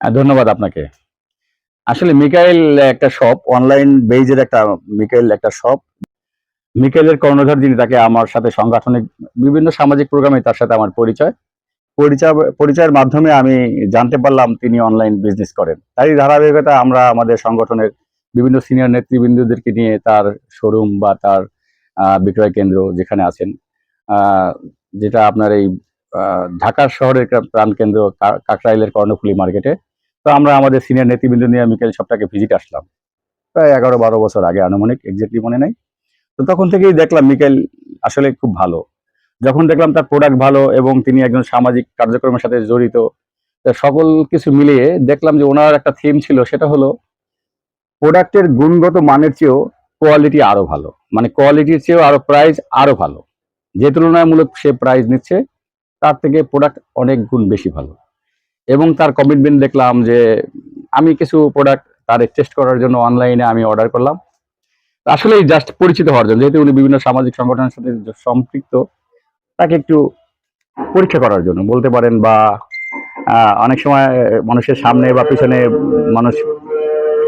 ধন্যবাদ আপনাকে। আসলে মিকাইল একটা শপ অনলাইন বেজের একটা, মিকাইল একটা শপ মিকাইলের কর্ণধার যিনি, তাকে আমার সাথে সাংগঠনিক বিভিন্ন সামাজিক প্রোগ্রামে তার সাথে আমার পরিচয়। পরিচয়, পরিচয়ের মাধ্যমে আমি জানতে পারলাম তিনি অনলাইন বিজনেস করেন। তারই ধারাবাহিকতা আমরা আমাদের সংগঠনের বিভিন্ন সিনিয়র নেতৃবৃন্দদেরকে নিয়ে তার শোরুম বা তার বিক্রয় কেন্দ্র যেখানে আছেন যেটা আপনার এই ঢাকার শহরের প্রাণকেন্দ্র কাকরাইলের কর্ণফুলি মার্কেটে। তো আমরা আমাদের সিনিয়র নেতৃবৃন্দ নিয়ে মিকেল সবটাকে ভিজিট আসলাম। প্রায় এগারো বারো বছর আগে আনুমানিক এক্স্যাক্টলি মনে নাই। তো তখন থেকেই দেখলাম মিকেল আসলে খুব ভালো। যখন দেখলাম তার প্রোডাক্ট ভালো এবং তিনি একজন সামাজিক কার্যক্রমের সাথে জড়িত সকল কিছু মিলিয়ে দেখলাম যে ওনার একটা থিম ছিল, সেটা হলো প্রোডাক্টের গুণগত মানের চেয়েও কোয়ালিটি আরও ভালো। মানে কোয়ালিটির চেয়েও আরও প্রাইস আরও ভালো। যে তুলনামূলক সে প্রাইস নিচ্ছে, তার থেকে প্রোডাক্ট অনেক গুণ বেশি ভালো। এবং তার কমিটমেন্ট দেখলাম যে আমি কিছু প্রোডাক্ট তার টেস্ট করার জন্য অনলাইনে আমি অর্ডার করলাম। আসলেই জাস্ট পরিচিত হওয়ার জন্য, যেহেতু উনি বিভিন্ন সামাজিক সংগঠনের সাথে সম্পৃক্ত, তাকে একটু পরীক্ষা করার জন্য বলতে পারেন বা অনেক সময় মানুষের সামনে বা পিছনে মানুষ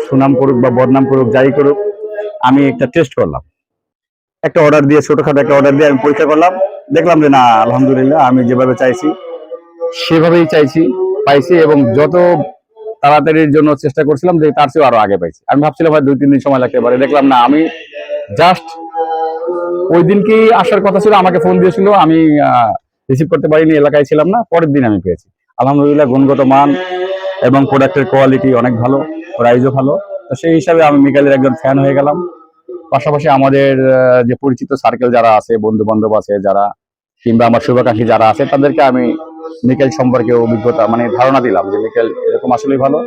সুনাম করুক বা বদনাম করুক, যাই করুক, আমি একটা টেস্ট করলাম। একটা অর্ডার দিয়ে, ছোটখাটো একটা অর্ডার দিয়ে আমি পরীক্ষা করলাম। দেখলাম যে না, আলহামদুলিল্লাহ, আমি যেভাবে চাইছি, সেভাবেই চাইছি। পাইছি এবং যত তাড়াতাড়ির জন্য চেষ্টা করছিলাম যে তার চেয়েও আরও আগে পাইছি। আমি ভাবছিলাম ভাই দুই তিন দিন সময় লাগতে পারে। দেখলাম না, আমি জাস্ট ওই দিনকেই আসার কথা ছিল, আমাকে ফোন দিয়েছিল, আমি রিসিভ করতে পারিনি, এলাকায় ছিলাম না, পরের দিন আমি পেয়েছি। আলহামদুলিল্লাহ গুণগত মান এবং প্রোডাক্টের কোয়ালিটি অনেক ভালো প্রাইজও ভালো। তো সেই হিসাবে আমি মিকালের একজন ফ্যান হয়ে গেলাম। পাশাপাশি আমাদের যে পরিচিত সার্কেল যারা আছে বন্ধু বান্ধব আছে, যারা কিংবা আমার শুভাকাঙ্ক্ষী যারা আছে, তাদেরকে আমি মিকেল সম্পর্কে অভিজ্ঞতা মানে ধারণা দিলাম যে মিকেল এরকম আসলেই ভালো।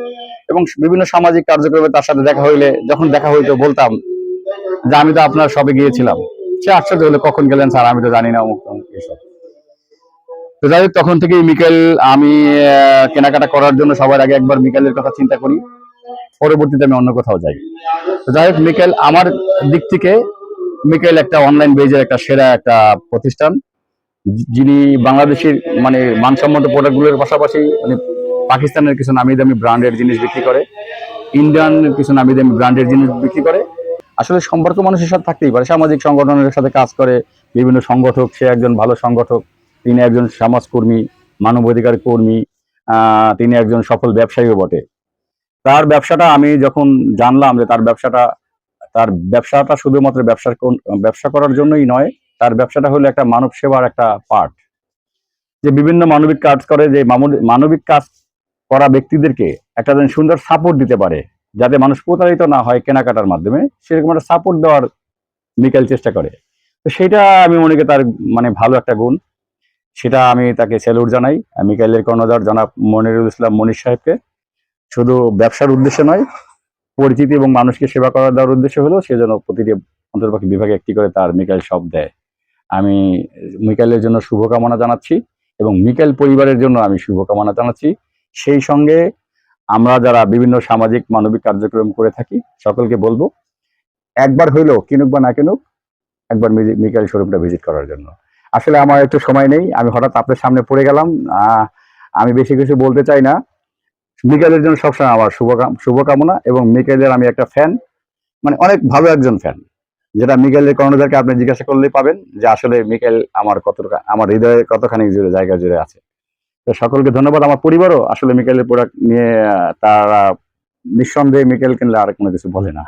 এবং বিভিন্ন সামাজিক কার্যক্রমে তার সাথে দেখা হইলে, যখন দেখা হইতো বলতাম যে আমি তো আপনার সবে গিয়েছিলাম। সে আশ্চর্য হলো, কখন গেলেন স্যার? আমি তো জানি না অমুক এসব। তো যাই হোক, তখন থেকেই মিকেল, আমি কেনাকাটা করার জন্য সবার আগে একবার মিকেলের কথা চিন্তা করি। পরবর্তীতে আমি অন্য কোথাও যাই। তো যাই হোক, মিকেল আমার দিক থেকে, মিকেল একটা অনলাইন বেজের একটা সেরা একটা প্রতিষ্ঠান। যিনি বাংলাদেশের মানে মানসম্মত প্রোডাক্টগুলোর পাশাপাশি মানে পাকিস্তানের কিছু নামি দামি ব্র্যান্ডের জিনিস বিক্রি করে ইন্ডিয়ান কিছু নামি দামি ব্র্যান্ডের জিনিস বিক্রি করে। আসলে সম্পর্ক মানুষের সাথে থাকতেই পারে, সামাজিক সংগঠনের সাথে কাজ করে, বিভিন্ন সংগঠক, সে একজন ভালো সংগঠক, তিনি একজন সমাজকর্মী, মানবাধিকার কর্মী তিনি একজন সফল ব্যবসায়ীও বটে। তার ব্যবসাটা আমি যখন জানলাম যে তার ব্যবসাটা তার ব্যবসাটা শুধুমাত্র ব্যবসা ব্যবসা করার জন্যই নয় তার ব্যবসাটা হলো একটা মানব সেবার একটা পার্ট যে বিভিন্ন মানবিক কাজ করে, যে মানবিক কাজ করা ব্যক্তিদেরকে একটা যেন সুন্দর সাপোর্ট দিতে পারে, যাতে মানুষ প্রতারিত না হয় কেনাকাটার মাধ্যমে, সেরকম একটা সাপোর্ট দেওয়ার মিকাইল চেষ্টা করে। তো সেটা আমি মনে করি তার মানে ভালো একটা গুণ। সেটা আমি তাকে স্যালুট জানাই। মিকাইলের কর্ণধার জনাব মনিরুল ইসলাম মনির সাহেবকে। শুধু ব্যবসার উদ্দেশ্যে নয়, পরিচিতি এবং মানুষকে সেবা করা দেওয়ার উদ্দেশ্য হলো সেজন্য প্রতিটি অন্তর্পক্ষে বিভাগে একটি করে তার মিকাইল সব দেয়। আমি মিকাইলের জন্য শুভকামনা জানাচ্ছি এবং মিকাইল পরিবারের জন্য আমি শুভকামনা জানাচ্ছি। সেই সঙ্গে আমরা যারা বিভিন্ন সামাজিক মানবিক কার্যক্রম করে থাকি, সকলকে বলব, একবার হইলেও, কিনুক বা না কিনুক, একবার মিকাইল শোরুমটা ভিজিট করার জন্য। আসলে আমার একটু সময় নেই, আমি হঠাৎ আপনার সামনে পড়ে গেলাম আমি বেশি কিছু বলতে চাই না। মিকাইলের জন্য সবসময় আমার শুভকাম, শুভকামনা এবং মিকাইলের আমি একটা ফ্যান মানে অনেক ভালো একজন ফ্যান যেটা মিকেলের কর্ণধারকে আপনি জিজ্ঞাসা করলেই পাবেন যে আসলে মিকেল আমার কতটা, আমার হৃদয়ে কতখানি জুড়ে, জায়গা জুড়ে আছে। তো সকলকে ধন্যবাদ। আমার পরিবারও আসলে মিকেলের প্রোডাক্ট নিয়ে তারা নিঃসন্দেহে মিকেল কিনলে আর কোনো কিছু বলে না।